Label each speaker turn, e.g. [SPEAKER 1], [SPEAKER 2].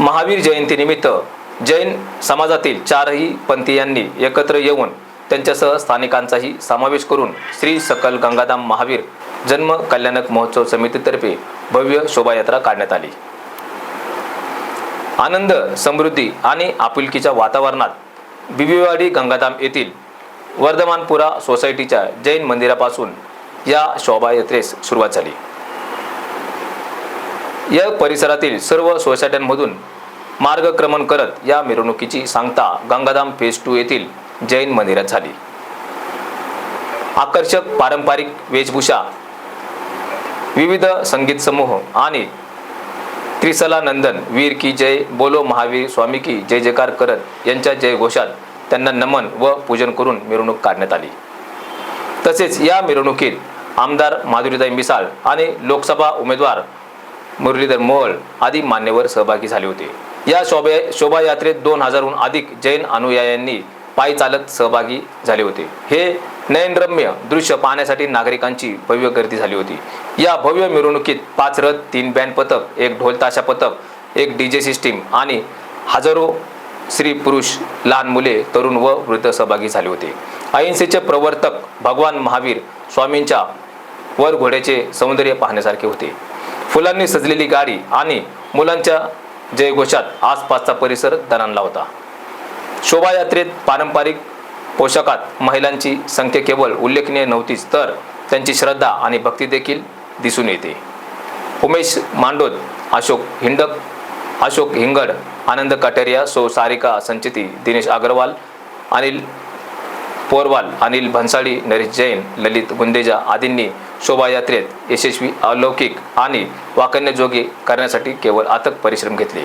[SPEAKER 1] महावीर जयंतीनिमित्त जैन समाजातील चारही पंथीयांनी एकत्र येऊन त्यांच्यासह स्थानिकांचाही समावेश करून श्री सकल गंगाधाम महावीर जन्म कल्याणक महोत्सव समितीतर्फे भव्य शोभायात्रा काढण्यात आली. आनंद समृद्धी आणि आपुलकीच्या वातावरणात बिबीवाडी गंगाधाम येथील वर्धमानपुरा सोसायटीच्या जैन मंदिरापासून या शोभायात्रेस सुरुवात झाली. या परिसरातील सर्व सोसायट्यांमधून मार्गक्रमण करत या मिरवणुकीची सांगता गंगाधाम फेज टू येथील जैन मंदिरात झाली. आकर्षक पारंपरिक वेशभूषा विविध संगीत समूह आणि त्रिसला नंदन वीर की जय बोलो महावीर स्वामी की जय जयकार करत यांच्या जयघोषात त्यांना नमन व पूजन करून मिरवणूक काढण्यात आली. तसेच या मिरवणुकीत आमदार माधुरीताई मिसाळ आणि लोकसभा उमेदवार मुरलीधर मोहोळ आदी मान्यवर सहभागी झाले होते. या शोभा शोभायात्रेत दोन हजारहून अधिक जैन अनुयायांनी पायी चालत सहभागी झाले होते. हे नयनरम्य दृश्य पाहण्यासाठी नागरिकांची भव्य गर्दी झाली होती. या भव्य मिरवणुकीत पाच रथ तीन बँड पथक एक ढोलताशा पथक एक डीजे सिस्टीम आणि हजारो स्त्री पुरुष लहान मुले तरुण व वृद्ध सहभागी झाले होते. अहिंसेचे प्रवर्तक भगवान महावीर स्वामींच्या वर घोड्याचे सौंदर्य पाहण्यासारखे होते. फुलांनी सजलेली गाडी आणि मुलांच्या जयघोषात आसपासचा परिसर दणाणला होता. शोभायात्रेत पारंपरिक पोशाखात महिलांची संख्या केवळ उल्लेखनीय नव्हतीच तर त्यांची श्रद्धा आणि भक्ती देखील दिसून येते. उमेश मांडोद अशोक हिंडक अशोक हिंगड आनंद कटेरिया सो सारिका संचिती दिनेश अग्रवाल अनिल पोरवाल अनिल भन्साळी नरेश जैन ललित गुंदेजा आदींनी शोभायात्रेत यशस्वी अलौकिक आणि वाकण्याजोगे करण्यासाठी केवळ अथक परिश्रम घेतले.